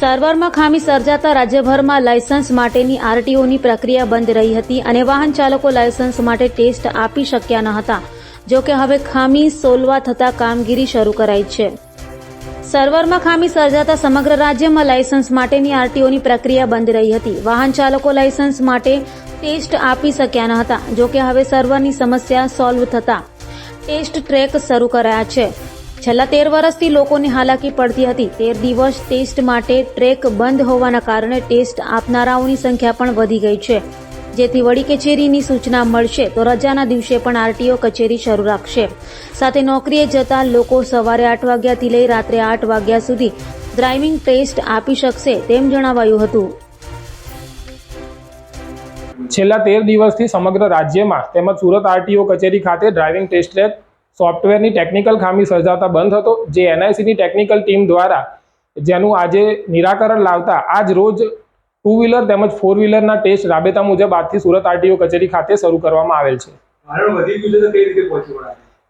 સર્વરમાં ખામી સર્જાતા રાજ્યભરમાં લાયસન્સ માટેની આરટીઓની પ્રક્રિયા બંધ રહી હતી અને વાહન ચાલકો લાયસન્સ માટે ટેસ્ટ આપી શક્યા ન હતા, જો કે હવે ખામી સોલવા થતાં કામગીરી શરૂ કરાઈ છે. સર્વરમાં ખામી સર્જાતા સમગ્ર રાજ્યમાં લાયસન્સ માટેની આરટીઓની પ્રક્રિયા બંધ રહી હતી. વાહન ચાલકો લાયસન્સ માટે ટેસ્ટ આપી શક્યા ન હતા, જો કે હવે સર્વરની સમસ્યા સોલ્વ થતાં ટેસ્ટ ટ્રેક શરૂ કરાયા છે. છેલ્લા તેર વર્ષથી લોકોને હાલાકી પડતી હતી. તેર દિવસ ટેસ્ટ માટે ટ્રેક બંધ હોવાના કારણે ટેસ્ટ આપનારાઓની સંખ્યા પણ વધી ગઈ છે. જેથી વડી કચેરીની સૂચના મળશે તો રજાના દિવસે પણ આરટીઓ કચેરી શરૂ રાખશે. સાથે નોકરીએ જતા લોકો સવારે આઠ વાગ્યાથી લઈ રાત્રે આઠ વાગ્યા સુધી ડ્રાઇવિંગ ટેસ્ટ આપી શકશે તેમ જણાવાયું હતું. છેલ્લા તેર દિવસથી સમગ્ર રાજ્યમાં તેમજ સુરત આરટીઓ કચેરી ખાતે ડ્રાઇવિંગ ટેસ્ટ સોફ્ટવેરની ટેકનિકલ ખામી સર્જાતા બંધ હતો. જે એનઆઈસીની ટેકનિકલ ટીમ દ્વારા જેનું આજે નિરાકરણ લાવતા આજ રોજ ટુ વ્હીલર તેમજ ફોર વ્હીલરના ટેસ્ટ રાબેતા મુજબ આજથી સુરત આરટીઓ કચેરી ખાતે શરૂ કરવામાં આવેલ છે.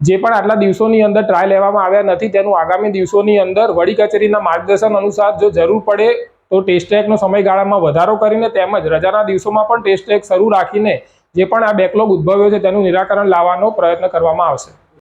જે પણ આટલા દિવસોની અંદર ટ્રાય લેવામાં આવ્યા નથી તેનું આગામી દિવસોની અંદર વડી કચેરીના માર્ગદર્શન અનુસાર જો જરૂર પડે તો ટેસ્ટ ટ્રેકનો સમયગાળામાં વધારો કરીને તેમજ રજાના દિવસોમાં પણ ટેસ્ટ ટ્રેક શરૂ રાખીને જે પણ આ બેકલોગ ઉદ્ભવ્યો છે તેનું નિરાકરણ લાવવાનો પ્રયત્ન કરવામાં આવશે.